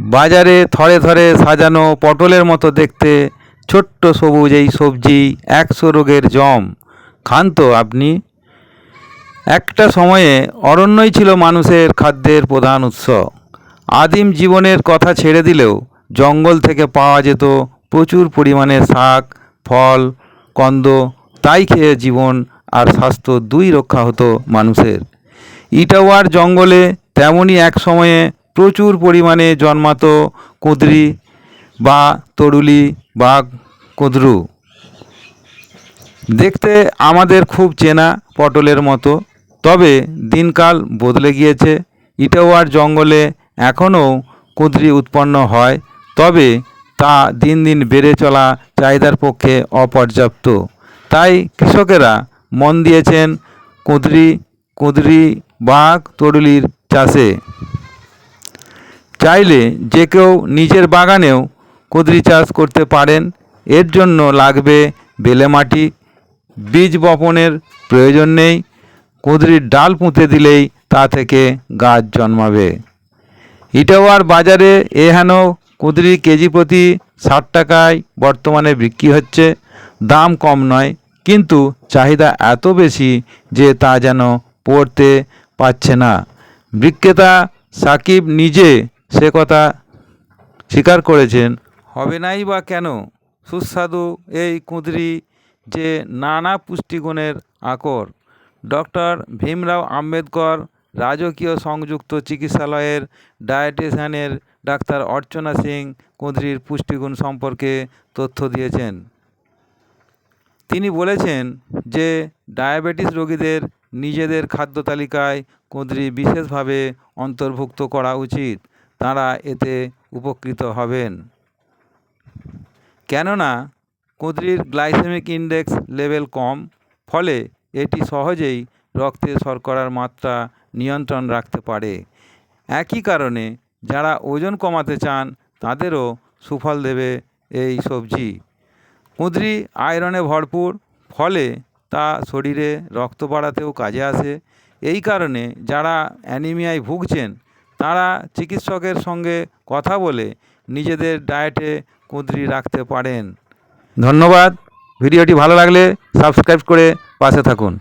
বাজারে থরে থরে সাজানো পটলের মতো দেখতে, ছোট্ট সবুজ এই সবজি একশো রোগের জম। খান তো আপনি। একটা সময়ে অরণ্যই ছিল মানুষের খাদ্যের প্রধান উৎস। আদিম জীবনের কথা ছেড়ে দিলেও জঙ্গল থেকে পাওয়া যেত প্রচুর পরিমাণে শাক, ফল, কন্দ, তাই খেয়ে জীবন আর স্বাস্থ্য দুই রক্ষা হতো মানুষের। ইটাওয়ার জঙ্গলে তেমনই এক সময়ে প্রচুর পরিমাণে জন্মাতো কুঁদরি বা তরুলি বা কুঁদরু। দেখতে আমাদের খুব চেনা পটলের মতো, তবে দিনকাল বদলে গিয়েছে। ইটাওয়ার জঙ্গলে এখনও কুঁদরি উৎপন্ন হয়, তবে তা দিন দিন বেড়ে চলা চাহিদার পক্ষে অপর্যাপ্ত। তাই কৃষকেরা মন দিয়েছেন কুঁদরি কুঁদরি বাঘ তরুলির চাষে। চাইলে যে কেউ নিজের বাগানেও কুঁদরি চাষ করতে পারেন। এর জন্য লাগবে বেলে মাটি। বীজ বপনের প্রয়োজন নেই। কুঁদরির ডাল পুঁতে দিলেই তা থেকে গাছ জন্মাবে। ইটাওয়ার বাজারে এহেন কুঁদরি কেজি প্রতি ষাট টাকায় বর্তমানে বিক্রি হচ্ছে। দাম কম নয়, কিন্তু চাহিদা এত বেশি যে তা যেন পড়তে পারছে না। বিক্রেতা সাকিব নিজে সে কথা স্বীকার করেছেন। হবে নাই বা কেন? সুস্বাদু এই কুঁদরি যে নানা পুষ্টিগুণের আকর। ডক্টর ভীমরাও আম্বেদকর রাজকীয় সংযুক্ত চিকিৎসালয়ের ডায়েটিশিয়ানের ডাক্তার অর্চনা সিং কুঁদরির পুষ্টিগুণ সম্পর্কে তথ্য দিয়েছেন। তিনি বলেছেন যে, ডায়াবেটিস রোগীদের নিজেদের খাদ্য তালিকায় কুঁদরি বিশেষভাবে অন্তর্ভুক্ত করা উচিত। তাঁরা এতে উপকৃত হবেন। কেননা, কুঁদরির গ্লাইসেমিক ইন্ডেক্স লেভেল কম, ফলে এটি সহজেই রক্তে শর্করার মাত্রা নিয়ন্ত্রণ রাখতে পারে। একই কারণে, যারা ওজন কমাতে চান, তাদেরও সুফল দেবে এই সবজি। কুঁদরি আয়রনে ভরপুর, ফলে তা শরীরে রক্ত বাড়াতেও কাজে আসে। এই কারণে যারা অ্যানিমিয়ায় ভুগছেন তারা চিকিৎসকের সঙ্গে কথা বলে নিজেদের ডায়েটে কুঁদরি রাখতে পারেন। ধন্যবাদ। ভিডিওটি ভালো লাগলে সাবস্ক্রাইব করে পাশে থাকুন।